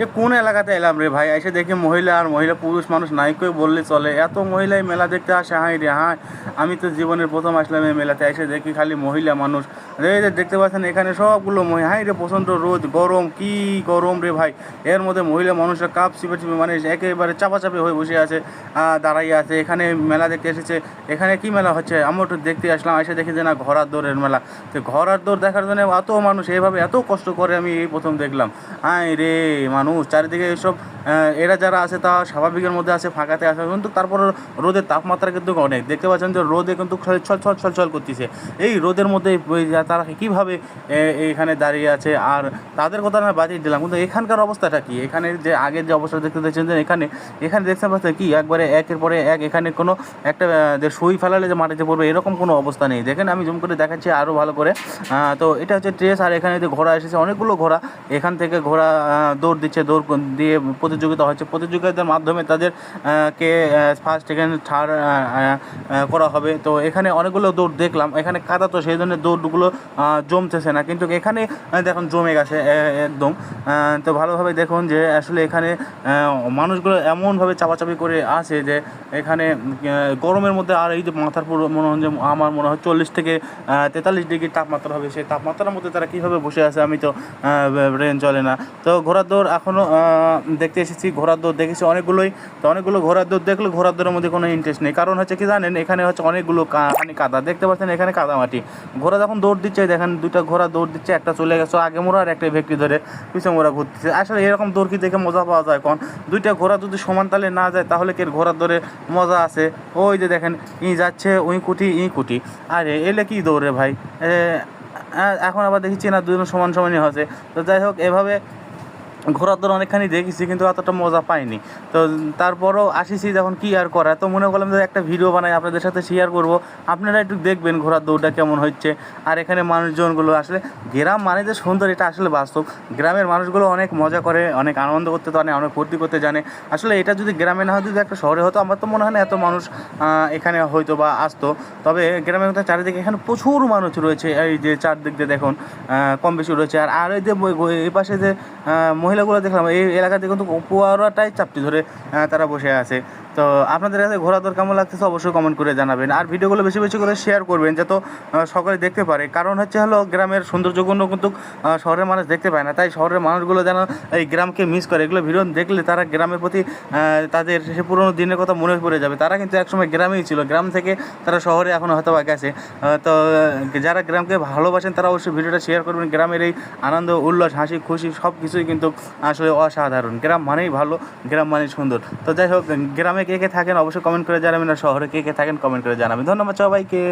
এ কোন এলাকাতে এলাম রে ভাই? এসে দেখি মহিলা আর মহিলা, পুরুষ মানুষ নাই কই বললে চলে। এত মহিলাই মেলা দেখতে আসে, হাই রে, হাই। আমি তো জীবনের প্রথম আসলাম এই মেলাতে, এসে দেখি খালি মহিলা মানুষ। এই যে দেখতে পাচ্ছেন এখানে সবগুলো মহিলা হাই রে, প্রচণ্ড রোদ, গরম, কি গরম রে ভাই। এর মধ্যে মহিলা মানুষরা কাপ, চিপে চিপে মানে একেবারে চাপাচাপি হয়ে বসে আছে দাঁড়াইয়ে আছে। এখানে মেলা দেখতে এসেছে। এখানে কি মেলা হচ্ছে? আমি একটু দেখতে আসলাম, এসে দেখি যে না ঘরার দৌড়ের মেলা। তো ঘরার দৌড় দেখার জন্য এত মানুষ এইভাবে এত কষ্ট করে আমি এই প্রথম দেখলাম। হাই রে মানুষ চারিদিকে আহ, এরা যারা আছে তা স্বাভাবিকের মধ্যে আছে ফাঁকাতে আছে। কিন্তু তারপর রোদের তাপমাত্রা কিন্তু অনেক। দেখতে পাচ্ছেন যে রোদে কিন্তু ছল ছল ছল ছল করতেছে। এই রোদের মধ্যে তারা কীভাবে এখানে দাঁড়িয়ে আছে? আর তাদের কথা না বাজিয়ে দিলাম। কিন্তু এখানকার অবস্থাটা কি? এখানে যে আগের যে অবস্থা দেখতে দেখছেন যে এখানে এখানে দেখতে পাচ্ছেন কি? একবারে একের পরে এক এখানে কোনো একটা যে সুই ফেলালে যে মাটিতে পড়বে এরকম কোনো অবস্থা নেই। দেখেন আমি জুম করে দেখাচ্ছি আরও ভালো করে। তো এটা হচ্ছে ট্রেস। আর এখানে যে ঘোড়া এসেছে অনেকগুলো ঘোড়া। এখান থেকে ঘোড়া দৌড় দিচ্ছে। দৌড় দিয়ে প্রতিযোগিতা হচ্ছে প্রতিযোগিতার মাধ্যমে তাদের কে ফার্স্ট সেকেন্ড থার্ড করা হবে। তো এখানে অনেকগুলো দৌড় দেখলাম। এখানে কাদা তো সেই জন্য দৌড়গুলো জমতেছে না। কিন্তু এখানে দেখুন, জমে গেছে একদম। তো ভালোভাবে দেখুন যে আসলে এখানে মানুষগুলো এমনভাবে চাপাচাপি করে আছে যে এখানে গরমের মধ্যে আর এই যে মাথার পুরো মনে হয় যে আমার মনে হয় চল্লিশ থেকে তেতাল্লিশ ডিগ্রি তাপমাত্রা হবে। সেই তাপমাত্রার মধ্যে তারা কীভাবে বসে আছে আমি তো ব্রেন চলে না। তো ঘোড়ার দৌড় এখনও দেখতে এসেছি ঘোড়ার দৌড় দেখেছি অনেকগুলোই। তো অনেকগুলো ঘোড়ার দৌড় দেখলে ঘোড়ার দৌড়ের মধ্যে কোনো ইন্টারেস্ট নেই। কারণ হচ্ছে কি জানেন, এখানে হচ্ছে অনেকগুলো মানে কাদা। দেখতে পাচ্ছেন এখানে কাদা মাটি। ঘোড়া যখন দৌড় দিচ্ছে, দেখেন দুইটা ঘোড়া দৌড় দিচ্ছে, একটা চলে গেছে। আগে মোড়া আর একটা ভেক্টি ধরে পিছনে মোড়া ঘুরতেছে। আসলে এরকম দৌড় কি দেখে মজা পাওয়া যায়? কোন দুইটা ঘোড়া যদি সমান তালে না যায়, তাহলে কি ঘোড়ার দৌড়ে মজা আছে? ওই যে দেখেন, ই যাচ্ছে, উই কুটি, ই কুটি। আরে, এলে কি দৌড়ে ভাই? এখন আবার দেখছি না দুজন সমান সমানই হচ্ছে। তো যাই হোক, এভাবে ঘোরার দৌড় অনেকখানি দেখেছি, কিন্তু অতটা মজা পাইনি। তো তারপরও আসিছি যখন কি আর করা তো মনে করলাম যে একটা ভিডিও বানাই, আপনাদের সাথে শেয়ার করব। আপনারা একটু দেখবেন ঘোরার দৌড়টা কেমন হচ্ছে। আর এখানে মানুষজনগুলো আসলে, গ্রাম মানে যে সুন্দর, এটা আসলে বাস্তব। গ্রামের মানুষগুলো অনেক মজা করে, অনেক আনন্দ করতে জানে, অনেক ফুর্তি করতে জানে। আসলে এটা যদি গ্রামে না হয় যদি একটা শহরে হতো, আমার তো মনে হয় না এত মানুষ এখানে হয়তো বা আসতো। তবে গ্রামের মধ্যে চারিদিকে এখানে প্রচুর মানুষ রয়েছে, এই যে চারদিক দিয়ে দেখুন কম বেশি রয়েছে। আর আর এই যে এই পাশে যে মহিলাগুলো দেখলাম এই এলাকাতে কিন্তু পুয়ারাটাই চাপটি ধরে তারা বসে আছে। তো আপনাদের কাছে ঘোরা দর কেমন লাগতেছে অবশ্যই কমেন্ট করে জানাবেন। আর ভিডিওগুলো বেশি বেশি করে শেয়ার করবেন যাতে সকলে দেখতে পারে। কারণ হচ্ছে হলো গ্রামের সৌন্দর্যগুলো কিন্তু শহরের মানুষ দেখতে পায় না। তাই শহরের মানুষগুলো যেন এই গ্রামকে মিস করে। এগুলো ভিডিও দেখলে তারা গ্রামের প্রতি তাদের সে পুরোনো দিনের কথা মনে পড়ে যাবে। তারা কিন্তু একসময় গ্রামেই ছিল। গ্রাম থেকে তারা শহরে এখন হয়তো বা গেছে তো যারা গ্রামকে ভালোবাসেন তারা অবশ্যই ভিডিওটা শেয়ার করবেন। গ্রামের এই আনন্দ, উল্লাস, হাসি, খুশি সব কিছুই কিন্তু আসলে অসাধারণ। গ্রাম মানেই ভালো, গ্রাম মানেই সুন্দর। তো যাই হোক গ্রামে কে কে থাকেন, অবশ্যই কমেন্ট করে জানাবেন আর শহরে কে কে থাকেন কমেন্ট করে জানাবেন। ধন্যবাদ সবাইকে।